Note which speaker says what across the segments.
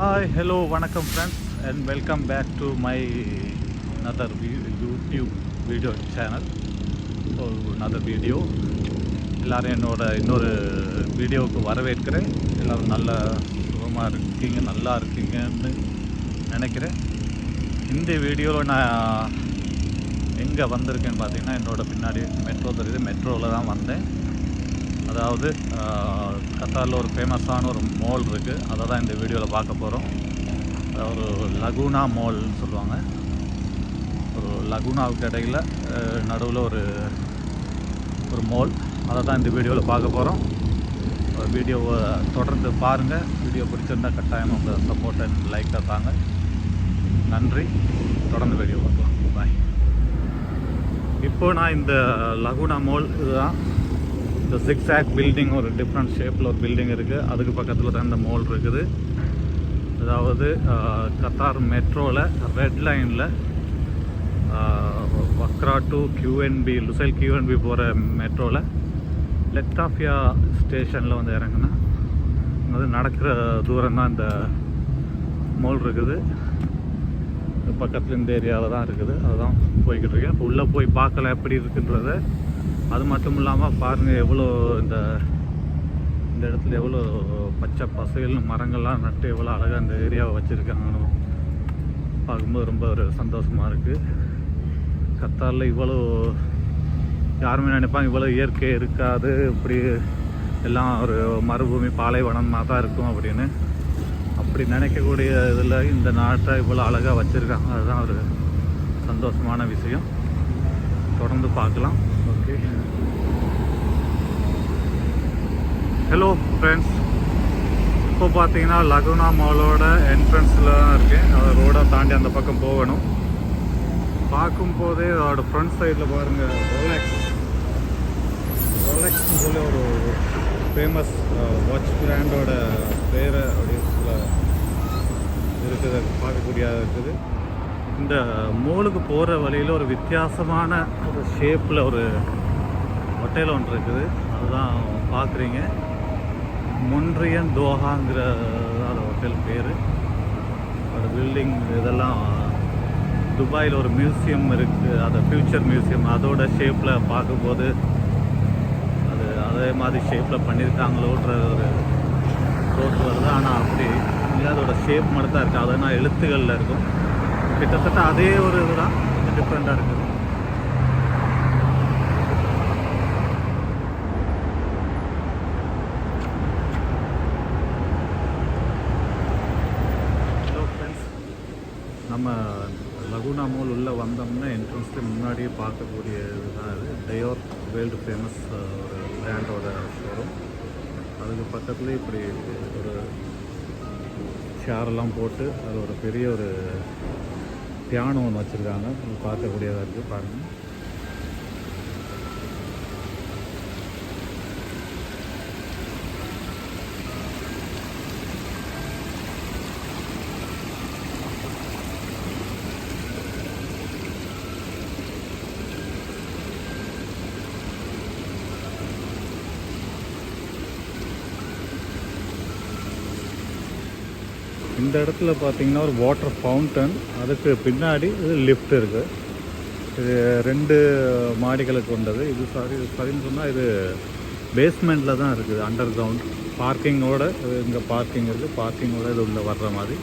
Speaker 1: Hi hello வணக்கம் friends and welcome back to my another YouTube video channel so another video எல்லோரும் என்னோட இன்னொரு வீடியோவுக்கு வரவேற்கிறேன். எல்லோரும் நல்ல சுகமாக இருக்கீங்க நல்லா இருக்கீங்கன்னு நினைக்கிறேன். இந்த வீடியோவில் நான் எங்கே வந்திருக்கேன்னு பார்த்தீங்கன்னா என்னோட பின்னாடி மெட்ரோ தெரியுது மெட்ரோவில் தான் வந்தேன். அதாவது கத்தாரில் ஒரு ஃபேமஸான ஒரு மால் இருக்குது அதை தான் இந்த வீடியோவில் பார்க்க போகிறோம் ஒரு லகுனா மால்னு சொல்லுவாங்க. ஒரு லகுனாவுக்கு இடையில் நடுவில் ஒரு ஒரு மால் அதை தான் இந்த வீடியோவில் பார்க்க போகிறோம் வீடியோவை தொடர்ந்து பாருங்கள் வீடியோ பிடிச்சிருந்தா கட்டாயம் உங்கள் சப்போர்ட் அண்ட் லைக்காக தாங்க. நன்றி. தொடர்ந்து வீடியோ பார்க்கலாம். பாய் இப்போ நான் இந்த லகுனா மால் இதுதான். இந்த சிக்ஸ் பில்டிங் ஒரு டிஃப்ரெண்ட் ஷேப்பில் ஒரு பில்டிங் இருக்குது அதுக்கு பக்கத்தில் தான் இந்த மால் இருக்குது. அதாவது கத்தார் மெட்ரோவில் ரெட் லைனில் வக்ரா டு கியூஎன்பி லுசைல் கியூஎன்பி போகிற மெட்ரோவில் லெட்டாஃபியா ஸ்டேஷனில் வந்து இறங்குனா அது நடக்கிற தூரம் தான் இந்த மோல் இருக்குது. பக்கத்தில் இந்த ஏரியாவில் தான் இருக்குது. அதுதான் போய்கிட்டு இருக்கேன் உள்ளே போய் பார்க்கல எப்படி இருக்குன்றத அது மட்டும் இல்லாமல் பாருங்கள் எவ்வளோ இந்த இந்த இடத்துல எவ்வளோ பச்சை பசைகள் மரங்கள்லாம் நட்டு எவ்வளோ அழகாக இந்த ஏரியாவை வச்சுருக்காங்கன்னு பார்க்கும்போது ரொம்ப ஒரு சந்தோஷமாக இருக்குது கத்தாரில் இவ்வளோ யாருமே நினைப்பாங்க இவ்வளோ இயற்கை இருக்காது இப்படி எல்லாம் ஒரு மறுபூமி பாலைவனமாக தான் இருக்கும் அப்படின்னு. அப்படி நினைக்கக்கூடிய இதில் இந்த நாட்டை இவ்வளோ அழகாக வச்சுருக்காங்க. அதுதான் ஒரு சந்தோஷமான விஷயம். தொடர்ந்து பார்க்கலாம். ஹலோ ஃப்ரெண்ட்ஸ் இப்போ பார்த்தீங்கன்னா லகுனா மாலோட என்ட்ரன்ஸில் தான் இருக்கேன். அதை ரோடை தாண்டி அந்த பக்கம் போகணும். பார்க்கும்போதே அதோட ஃப்ரண்ட் சைடில் பாருங்கள் ரொலெக்ஸ் ரோலெக்ஸ்னு சொல்லி ஒரு ஃபேமஸ் வாட்ச் பிராண்டோட பேரை அப்படி சொல்ல இருக்குது. பார்க்கக்கூடியதாக இருக்குது. இந்த மூலுக்கு போகிற வழியில் ஒரு வித்தியாசமான ஒரு ஷேப்பில் ஒரு ஹோட்டல் ஒன்று இருக்குது. அதுதான் பார்க்குறீங்க. மொன்றியன் தோஹாங்கிற அந்த ஹோட்டல் பேர். ஒரு பில்டிங் இதெல்லாம் துபாயில் ஒரு மியூசியம் இருக்குது அந்த ஃப்யூச்சர் மியூசியம் அதோட ஷேப்பில் பார்க்கும்போது அது அதே மாதிரி ஷேப்பில் பண்ணியிருக்காங்களோன்ற ஒரு தோற்று வருது. ஆனால் அப்படி இல்லை அதோட ஷேப் மட்டும் தான் இருக்குது அதனால் எழுத்துக்களில் இருக்கும். கிட்டத்தட்ட அதே ஒரு இதுதான். டிஃப்ரெண்ட்டாக இருக்குது நம்ம லகுனா மால் உள்ளே வந்தோம்னா என்ட்ரன்ஸ்க்கு முன்னாடியே பார்க்கக்கூடிய இதுதான் இது. டயோர் வேர்ல்டு ஃபேமஸ் ஒரு பிராண்டோட ஷோரூம் அதுக்கு பக்கத்துலேயே இப்படி ஒரு சேரெல்லாம் போட்டு அது ஒரு பெரிய ஒரு தியானம் ஒன்று வச்சுருக்காங்க. பார்க்கக்கூடியதாக இருக்குது பாருங்கள் இந்த இடத்துல பார்த்தீங்கன்னா ஒரு வாட்டர் ஃபவுண்டன் அதுக்கு பின்னாடி இது லிஃப்ட் இருக்குது இது ரெண்டு மாடிகளை கொண்டது. இது சாரி சரின்னு சொன்னால் இது பேஸ்மெண்ட்டில் தான் இருக்குது அண்டர் கிரவுண்ட் பார்க்கிங்கோட இங்கே பார்க்கிங் இருக்குது பார்க்கிங்கோட இது உள்ளே வர்ற மாதிரி.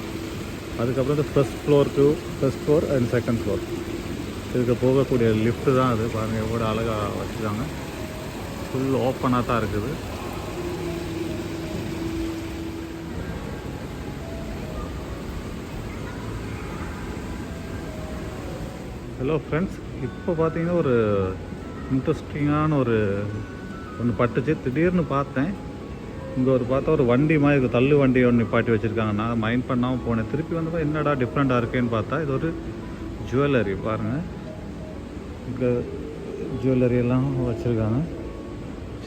Speaker 1: அதுக்கப்புறம் இது first floor to first floor and second floor இதுக்கு போகக்கூடிய லிஃப்ட்டு தான் அது. பாருங்கள் எவ்வளோ அழகாக வச்சுருக்காங்க. ஃபுல் ஓப்பனாக தான் இருக்குது. ஹலோ ஃப்ரெண்ட்ஸ் இப்போ பார்த்தீங்கன்னா ஒரு இன்ட்ரெஸ்டிங்கான ஒரு ஒன்று பட்டுச்சு. திடீர்னு பார்த்தேன். இங்கே ஒரு பார்த்தா ஒரு வண்டி மாதிரி இருக்குது தள்ளு வண்டி ஒன்று நிப்பாட்டி வச்சுருக்காங்க. நான் மைண்ட் பண்ணாமல் போனேன். திருப்பி வந்தப்போ என்னடா டிஃப்ரெண்ட்டாக இருக்கேன்னு பார்த்தா இது ஒரு ஜுவல்லரி பாருங்கள் இங்கே ஜுவல்லரி எல்லாம் வச்சுருக்காங்க.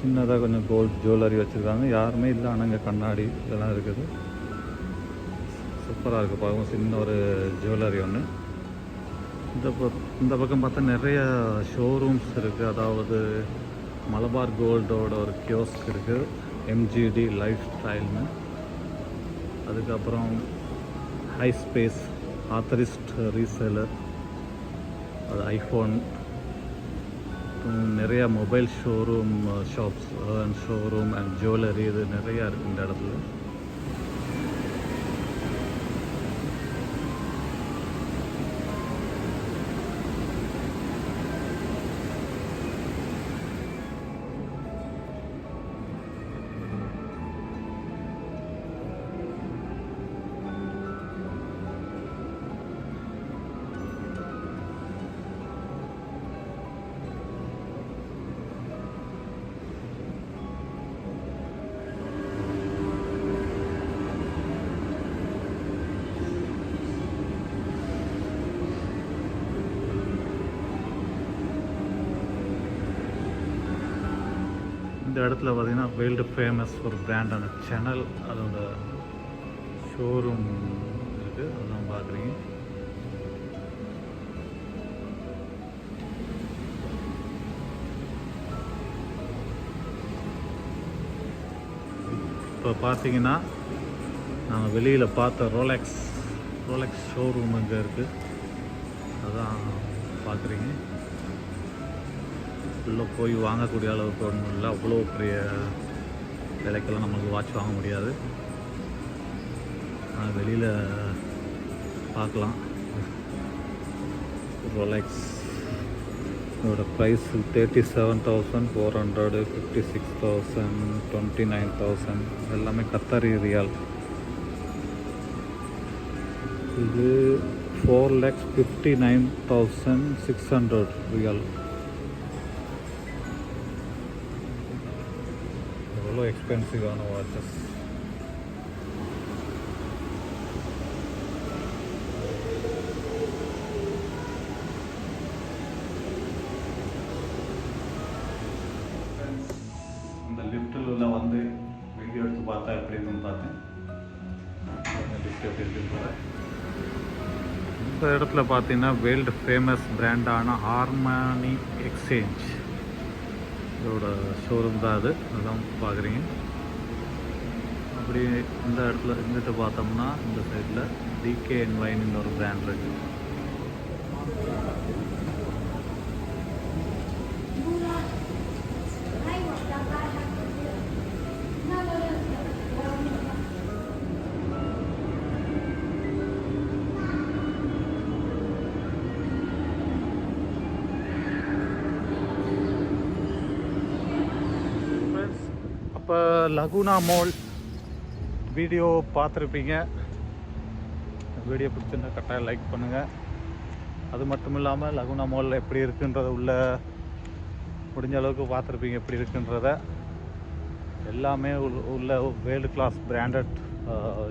Speaker 1: சின்னதாக கொஞ்சம் கோல்ட் ஜுவல்லரி வச்சுருக்காங்க. யாருமே இல்லை. ஆனால் இங்கே கண்ணாடி இதெல்லாம் இருக்குது. சூப்பராக இருக்குது பார்க்கும் சின்ன ஒரு ஜுவல்லரி ஒன்று இந்த பக் இந்த பக்கம் பார்த்தா நிறைய ஷோரூம்ஸ் இருக்குது அதாவது மலபார் கோல்டோட ஒரு கியோஸ்க் இருக்குது எம்ஜிடி லைஃப் ஸ்டைல்னு அதுக்கப்புறம் ஹை ஸ்பேஸ் ஆத்தரிஸ்ட் ரீசேலர் அது ஐஃபோன் நிறைய mobile showroom shops and showroom and jewellery இது நிறையா இருக்குது இந்த இடத்துல. இந்த இடத்துல பார்த்திங்கன்னா வேர்ல்டு ஃபேமஸ் ஒரு பிராண்டான சேனல் அதோட ஷோரூம் இருக்குது அதான் பார்க்குறீங்க இப்போ பார்த்தீங்கன்னா நாங்கள் வெளியில் பார்த்த ரோலெக்ஸ் ரோலெக்ஸ் ஷோரூம் இங்கே இருக்குது அதான் பார்க்குறீங்க. உள்ளே போய் வாங்கக்கூடிய அளவுக்கு ஒன்றும் இல்லை. அவ்வளோ பெரிய விலைக்கெல்லாம் நம்மளுக்கு வாட்ச் வாங்க முடியாது. வெளியில் பார்க்கலாம். ரொலெக்ஸ் இதோட price thirty seven thousand four hundred fifty six thousand twenty nine thousand எல்லாமே கத்தரி ரியால். இது four lakhs fifty nine thousand six hundred riyal. எவ்வளோ எக்ஸ்பென்சிவான வாட்சஸ் இந்த லிஃப்ட்டில் உள்ள வந்து வீடியோ எடுத்து பார்த்தா எப்படி இருக்குன்னு பார்த்தேன் லிஃப்ட் எப்படி இருக்குன்னு பார்த்தேன் இந்த இடத்துல பார்த்தீங்கன்னா வேர்ல்டு ஃபேமஸ் பிராண்டான ஹார்மானி எக்ஸ்சேஞ்ச் இதோட ஷோரூம் தான் அது அதான் பார்க்குறீங்க அப்படி இந்த இடத்துல இங்கிட்ட பார்த்தோம்னா இந்த சைடில் டிகே அண்ட் வைன் ஒரு பிராண்ட் இருக்குது ஃப்ரெண்ட்ஸ் இப்போ லகுனா மால் வீடியோ பார்த்துருப்பீங்க. வீடியோ பிடிச்சிருந்தா கட்டாயம் லைக் பண்ணுங்கள் அது மட்டும் இல்லாமல் லகுனா மால் எப்படி இருக்குன்றத உள்ள முடிஞ்ச அளவுக்கு பார்த்துருப்பீங்க எப்படி இருக்குன்றத. எல்லாமே உள்ள- உள்ள வேர்ல்டு கிளாஸ் பிராண்டட்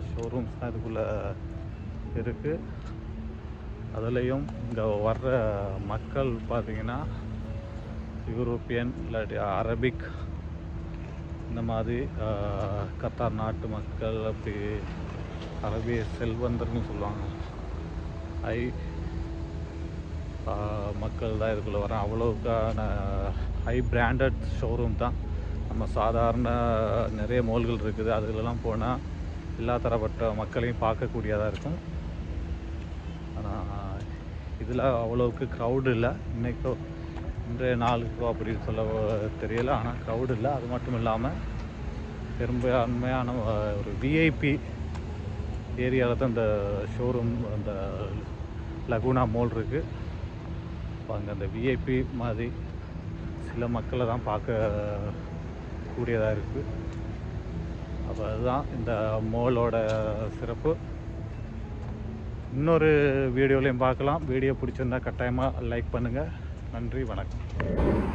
Speaker 1: ஷோரூம்ஸ் தான் இதுக்குள்ளே இருக்குது அதுலேயும் இங்கே வர்ற மக்கள் பார்த்தீங்கன்னா யூரோப்பியன் இல்லாட்டி அரபிக் இந்த மாதிரி கத்தார் நாட்டு மக்கள் அப்படி அரபிய செல்வந்தர்னு சொல்லுவாங்க. ஐ மக்கள் தான் இதுக்குள்ளே வரேன் அவ்வளோக்கான ஹை பிராண்டட் ஷோரூம் தான். நம்ம சாதாரண நிறைய மோல்கள் இருக்குது. அதுலலாம் போனால் எல்லா தரப்பட்ட மக்களையும் பார்க்கக்கூடியதாக இருக்கும். ஆனால் இதில் அவ்வளோவுக்கு க்ரௌடு இல்லை. இன்றைக்கோ இன்றைய நாளுக்கு அப்படின்னு சொல்ல தெரியல ஆனால் க்ரௌடு இல்லை. அது மட்டும் இல்லாமல் பெரும்பான்மையான ஒரு விஐபி ஏரியாவில் தான் இந்த ஷோரூம் அந்த லகுனா மால் இருக்குது அங்கே அந்த விஐபி மாதிரி சில மக்களை தான் பார்க்க கூடியதாக இருக்குது அப்போ அதுதான் இந்த மோலோட சிறப்பு. இன்னொரு வீடியோலையும் பார்க்கலாம். வீடியோ பிடிச்சிருந்தா கட்டாயமாக லைக் பண்ணுங்கள் நன்றி வணக்கம்.